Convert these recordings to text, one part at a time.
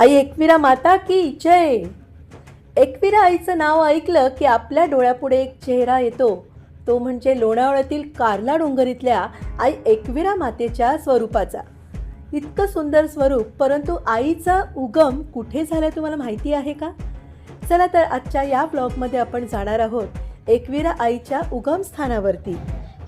आई एकविरा माता की जय. एकविरा आईचं नाव ऐकलं की आपल्या डोळ्यापुढे एक चेहरा येतो. तो म्हणजे लोणावळ्यातील कार्ला डोंगरीतल्या आई एकविरा मातेच्या स्वरूपाचा. इतकं सुंदर स्वरूप परंतु आईचा उगम कुठे झाला तुम्हाला माहिती आहे का? चला तर आजच्या या ब्लॉगमध्ये आपण जाणार आहोत एकविरा आईच्या उगम स्थानावरती.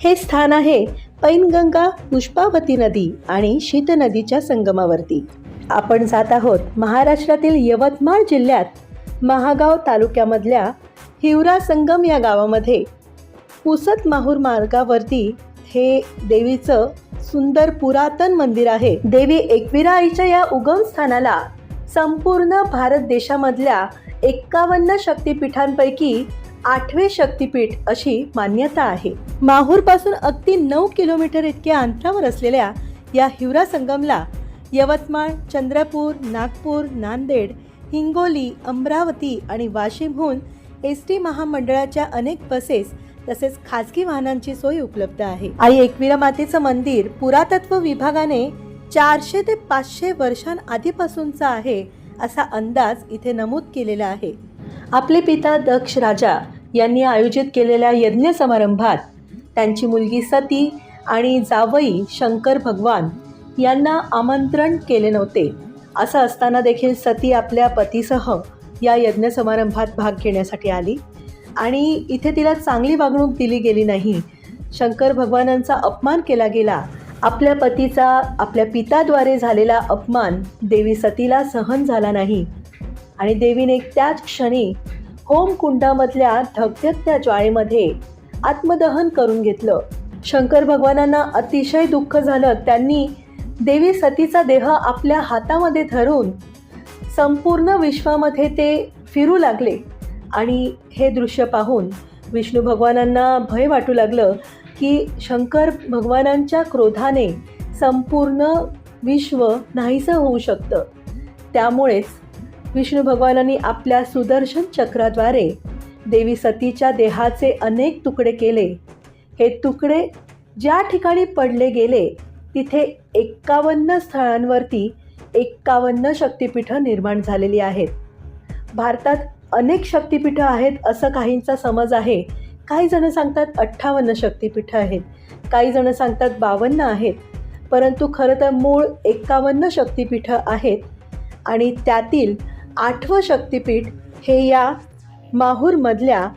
हे स्थान आहे पैनगंगा पुष्पावती नदी आणि शीत नदीच्या संगमावरती. आपण जात आहोत महाराष्ट्रातील यवतमाळ जिल्ह्यात महागाव तालुक्यामधल्या हिवरा संगम या गावामध्ये. पुसत माहूर मार्गावरती हे देवीचं सुंदर पुरातन मंदिर आहे. देवी एकविरा आईच्या या उगम स्थानाला संपूर्ण भारत देशामधल्या एक्कावन्न शक्तीपीठांपैकी आठवे शक्तीपीठ अशी मान्यता आहे. माहूरपासून अगदी नऊ किलोमीटर इतक्या अंतरावर असलेल्या या हिवरा संगमला यवतमाळ चंद्रपूर नागपूर नांदेड हिंगोली अमरावती आणि वाशिमहून एस टी महामंडळाच्या अनेक बसेस तसेच खाजगी वाहनांची सोय उपलब्ध आहे. आई एकविरा मातेचं मंदिर पुरातत्व विभागाने चारशे ते पाचशे वर्षांआधीपासूनचा आहे असा अंदाज इथे नमूद केलेला आहे. आपले पिता दक्ष राजा यांनी आयोजित केलेल्या यज्ञ समारंभात त्यांची मुलगी सती आणि जावई शंकर भगवान यांना आमंत्रण केले नव्हते. असं असताना देखील सती आपल्या पतीसह या यज्ञ समारंभात भाग घेण्यासाठी आली. आणि इथे तिला चांगली वागणूक दिली गेली नाही. शंकर भगवानांचा अपमान केला गेला. आपल्या पतीचा आपल्या पिताद्वारे झालेला अपमान देवी सतीला सहन झाला नाही. आणि देवीने त्याच क्षणी होमकुंडामधल्या धगधगत्या ज्वाळेमध्ये आत्मदहन करून घेतलं. शंकर भगवानांना अतिशय दुःख झालं. त्यांनी देवी सतीचा देह आपल्या हातामध्ये धरून संपूर्ण विश्वामध्ये ते फिरू लागले. आणि हे दृश्य पाहून विष्णू भगवानांना भय वाटू लागलं की शंकर भगवानांच्या क्रोधाने संपूर्ण विश्व नाहीसं होऊ शकतं. त्यामुळेच विष्णू भगवानांनी आपल्या सुदर्शन चक्राद्वारे देवी सतीच्या देहाचे अनेक तुकडे केले. हे तुकडे ज्या ठिकाणी पडले गेले तिथे एक्कावन्न स्थळांवरती एक्कावन्न शक्तिपीठं निर्माण झालेली आहेत. भारतात अनेक शक्तिपीठं आहेत असं काहींचा समज आहे. काही जणं सांगतात अठ्ठावन्न शक्तिपीठं आहेत. काही जणं सांगतात बावन्न आहेत. परंतु खरं तर मूळ एक्कावन्न शक्तिपीठं आहेत आणि त्यातील आठवं शक्तिपीठ हे या माहूरमधल्या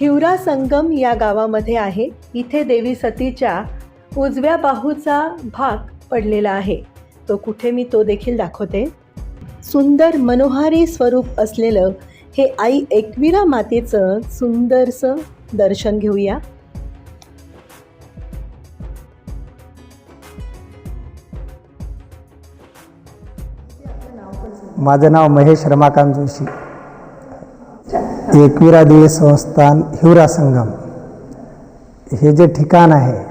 हिवरा संगम या गावामध्ये आहे. इथे देवी सतीच्या उजव्या बाहूचा भाग पडलेला आहे. तो कुठे मी तो देखील दाखवते. सुंदर मनोहारी स्वरूप असलेलं हे आई एकविरा मातेचं सुंदरसं दर्शन घेऊया. माझं नाव महेश रमाकांत जोशी. एकविरा देवी संस्थान हिवरा संगम. हे जे ठिकाण आहे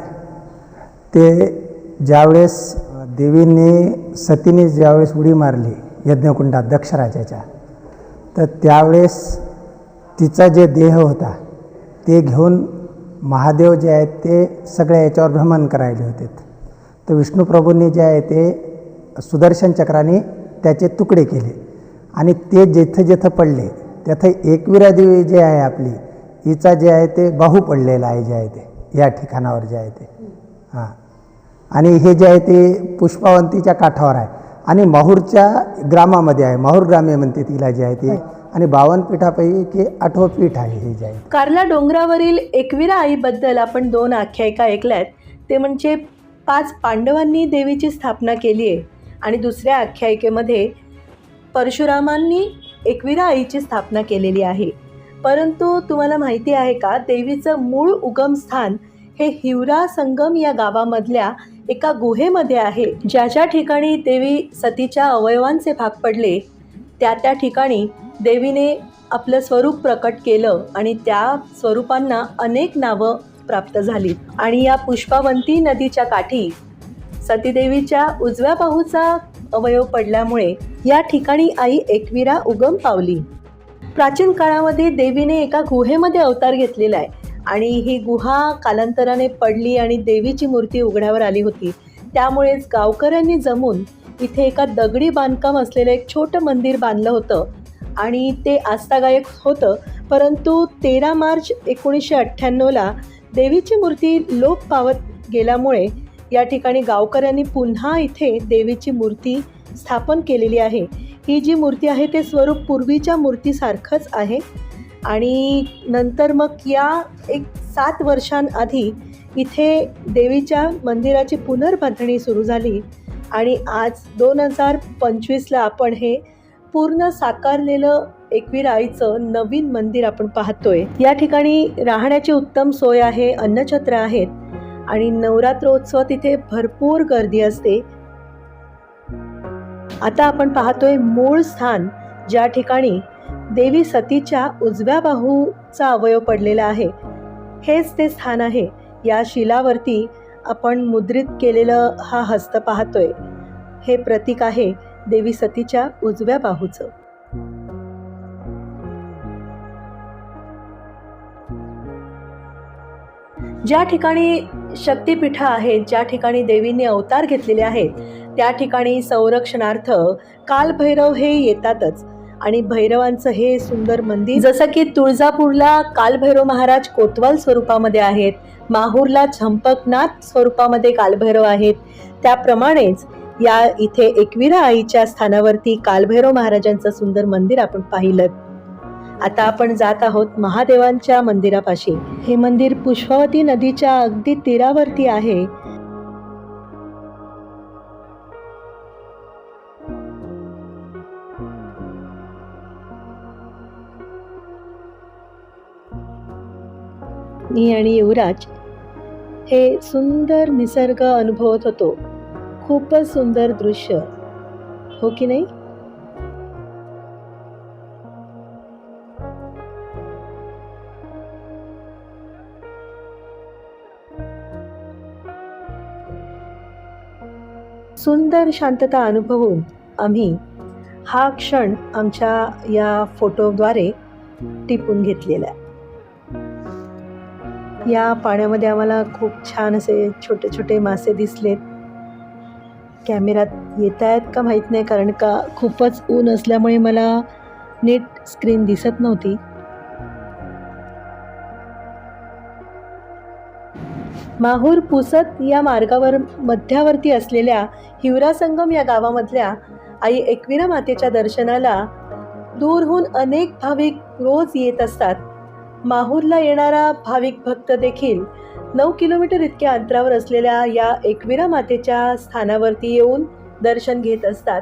ते ज्यावेळेस देवीने सतीने ज्यावेळेस उडी मारली यज्ञकुंडात दक्षराजाच्या तर त्यावेळेस तिचा जे देह होता ते घेऊन महादेव जे आहेत ते सगळ्या याच्यावर भ्रमण करायले होते. तर विष्णूप्रभूंनी जे आहे ते सुदर्शन चक्राने त्याचे तुकडे केले. आणि ते जेथं जेथं पडले तेथं एकविरा देवी जे आहे आपली हिचा जे आहे ते बाहू पडलेला आहे जे आहे ते या ठिकाणावर जे आहे ते. हां. आणि हे जे आहे ते पुष्पावंतीच्या काठावर आहे. आणि माहूरच्या ग्रामामध्ये आहे. माहूर ग्रामे म्हणते तिला जे आहे ते. आणि बावनपीठापैकी आठवं पीठ आहे हे जे आहे कार्ला डोंगरावरील एकविरा आईबद्दल आपण दोन आख्यायिका ऐकल्यात. ते म्हणजे पाच पांडवांनी देवीची स्थापना केली आहे. आणि दुसऱ्या आख्यायिकेमध्ये परशुरामांनी एकविरा आईची स्थापना केलेली आहे. परंतु तुम्हाला माहिती आहे का देवीचं मूळ उगमस्थान हे हिवरा संगम या गावामधल्या एका गुहेमध्ये आहे. ज्या ज्या ठिकाणी देवी सतीच्या अवयवांचे भाग पडले त्या त्या ठिकाणी देवीने आपलं स्वरूप प्रकट केलं आणि त्या स्वरूपांना अनेक नावं प्राप्त झाली. आणि या पुष्पावंती नदीच्या काठी सतीदेवीच्या उजव्या बाहूचा अवयव पडल्यामुळे या ठिकाणी आई एकविरा उगम पावली. प्राचीन काळामध्ये देवीने एका गुहेमध्ये अवतार घेतलेला आहे. आणि ही गुहा कालांतराने पडली आणि देवीची मूर्ती उघड्यावर आली होती. त्यामुळेच गावकऱ्यांनी जमून इथे एका दगडी बांधकाम असलेलं एक छोटं मंदिर बांधलं होतं आणि ते आस्थागायक होतं. परंतु तेरा मार्च एकोणीसशे अठ्ठ्याण्णवला देवीची मूर्ती लोप पावत गेल्यामुळे या ठिकाणी गावकऱ्यांनी पुन्हा इथे देवीची मूर्ती स्थापन केलेली आहे. ही जी मूर्ती आहे ते स्वरूप पूर्वीच्या मूर्तीसारखंच आहे. आणि नंतर मग या एक सात वर्षांआधी इथे देवीच्या मंदिराची पुनर्बांधणी सुरू झाली. आणि आज दोन हजार पंचवीसला आपण हे पूर्ण साकारलेलं एकवीर आईचं नवीन मंदिर आपण पाहतोय. या ठिकाणी राहण्याची उत्तम सोय आहे अन्नछत्र आहेत आणि नवरात्रोत्सव तिथे भरपूर गर्दी असते. आता आपण पाहतोय मूळ स्थान ज्या ठिकाणी देवी सतीच्या उजव्या बाहूचा अवयव पडलेला आहे. हेच ते स्थान आहे. या शिलावरती आपण मुद्रित केलेलं हा हस्त पाहतोय. हे प्रतीक आहे देवी सतीच्या उजव्या बाहूचं. ज्या ठिकाणी शक्तिपीठं आहेत ज्या ठिकाणी देवींनी अवतार घेतलेले आहेत त्या ठिकाणी संरक्षणार्थ कालभैरव हे येतातच. आणि भैरवांचं हे सुंदर मंदिर जसं की तुळजापूरला कालभैरव महाराज कोतवाल स्वरूपामध्ये आहेत माहूरला झंपकनाथ स्वरूपामध्ये कालभैरव आहेत. त्याप्रमाणेच या इथे एकविरा आईच्या स्थानावरती कालभैरव महाराजांचं सुंदर मंदिर आपण पाहिलं आता आपण जात आहोत महादेवांच्या मंदिरापाशी. हे मंदिर पुष्पावती नदीच्या अगदी तीरावरती आहे. मी आणि युवराज हे सुंदर निसर्ग अनुभवत होतो. खूपच सुंदर दृश्य. हो की नाही? सुंदर शांतता अनुभवून आम्ही हा क्षण आमच्या या फोटोद्वारे टिपून घेतलेला आहे. या पाण्यामध्ये आम्हाला खूप छान असे छोटे छोटे मासे दिसलेत. कॅमेऱ्यात येत आहेत का माहीत नाही कारण का खूपच ऊन असल्यामुळे मला नीट स्क्रीन दिसत नव्हती. माहूर पुसत या मार्गावर मध्यावर्ती असलेल्या हिवरा संगम या गावामधल्या आई एकविरा मातेच्या दर्शनाला दूरहून अनेक भाविक रोज येत असतात. माहूरला येणारा भाविक भक्त देखील नऊ किलोमीटर इतक्या अंतरावर असलेल्या या एकविरा मातेच्या स्थानावरती येऊन दर्शन घेत असतात.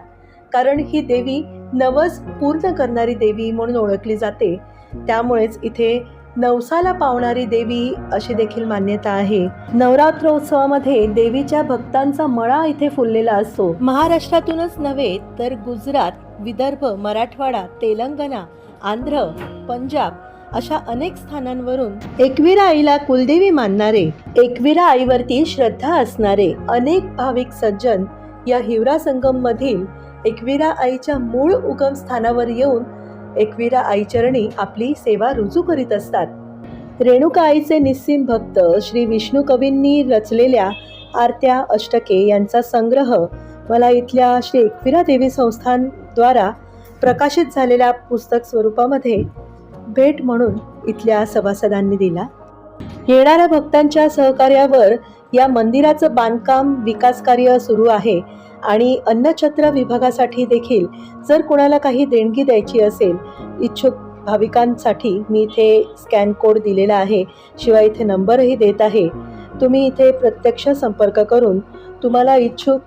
कारण ही देवी नवस पूर्ण करणारी देवी म्हणून ओळखली जाते. त्यामुळेच इथे नवसाला पावणारी देवी अशी देखील मान्यता आहे. नवरात्रोत्सवामध्ये देवीच्या भक्तांचा मळा इथे फुललेला असतो. महाराष्ट्रातूनच नव्हे तर गुजरात विदर्भ मराठवाडा तेलंगणा आंध्र पंजाब अशा अनेक स्थानांवरून एकविरा आईला कुलदेवी मानणारे एकविरा आईवरती श्रद्धा असणारे अनेक भाविक सज्जन या हिवरा संगम मधील एकविरा आईच्या मूळ उगम स्थानावर येऊन एकविरा आईचरणी आपली सेवा रुजू करीत असतात. रेणुका आईचे निस्सीम भक्त श्री विष्णू कवींनी रचलेल्या आरत्या अष्टके यांचा संग्रह मला इथल्या श्री एकविरा देवी संस्थानद्वारा प्रकाशित झालेल्या पुस्तक स्वरूपामध्ये भेट म्हणून इथल्या सभासदांनी दिला. येणाऱ्या भक्तांच्या सहकार्यावर या मंदिराचं बांधकाम विकास कार्य सुरू आहे आणि अन्नछत्र विभागासाठी देखील जर कोणाला काही देणगी द्यायची असेल इच्छुक भाविकांसाठी मी इथे स्कॅन कोड दिलेला आहे शिवाय इथे नंबरही देत आहे. तुम्ही इथे प्रत्यक्ष संपर्क करून तुम्हाला इच्छुक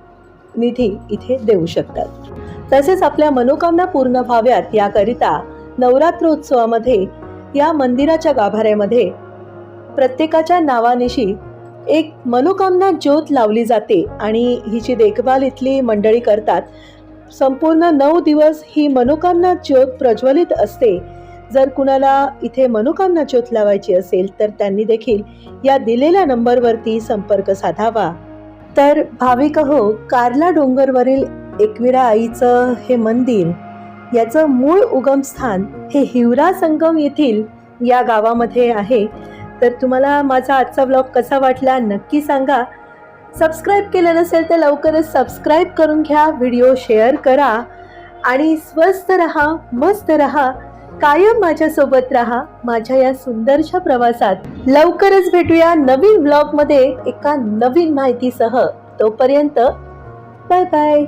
निधी इथे देऊ शकतात. तसेच आपल्या मनोकामना पूर्ण व्हाव्यात याकरिता नवरात्रोत्सवामध्ये या मंदिराच्या गाभाऱ्यामध्ये प्रत्येकाच्या नावानिशी एक मनोकामना ज्योत लावली जाते आणि हिची देखभाल इथली मंडळी करतात. संपूर्ण नऊ दिवस ही मनोकामना ज्योत प्रज्वलित असते. जर कुणाला इथे मनोकामना ज्योत लावायची असेल तर त्यांनी देखील या दिलेल्या नंबरवरती संपर्क साधावा. तर भाविक हो कारला डोंगरवरील एकविरा आईचं हे मंदिर याचं मूळ उगमस्थान हे हिवरा संगम येथील या गावामध्ये आहे. तर तुम्हाला माझा आजचा ब्लॉग कसा वाटला नक्की सांगा. सबस्क्राईब केलं नसेल तर लवकरच सबस्क्राईब करून घ्या व्हिडिओ शेअर करा आणि स्वस्त रहा मस्त रहा कायम माझ्यासोबत राहा माझ्या या सुंदरशा प्रवासात. लवकरच भेटूया नवीन ब्लॉगमध्ये एका नवीन माहितीसह. तोपर्यंत बाय बाय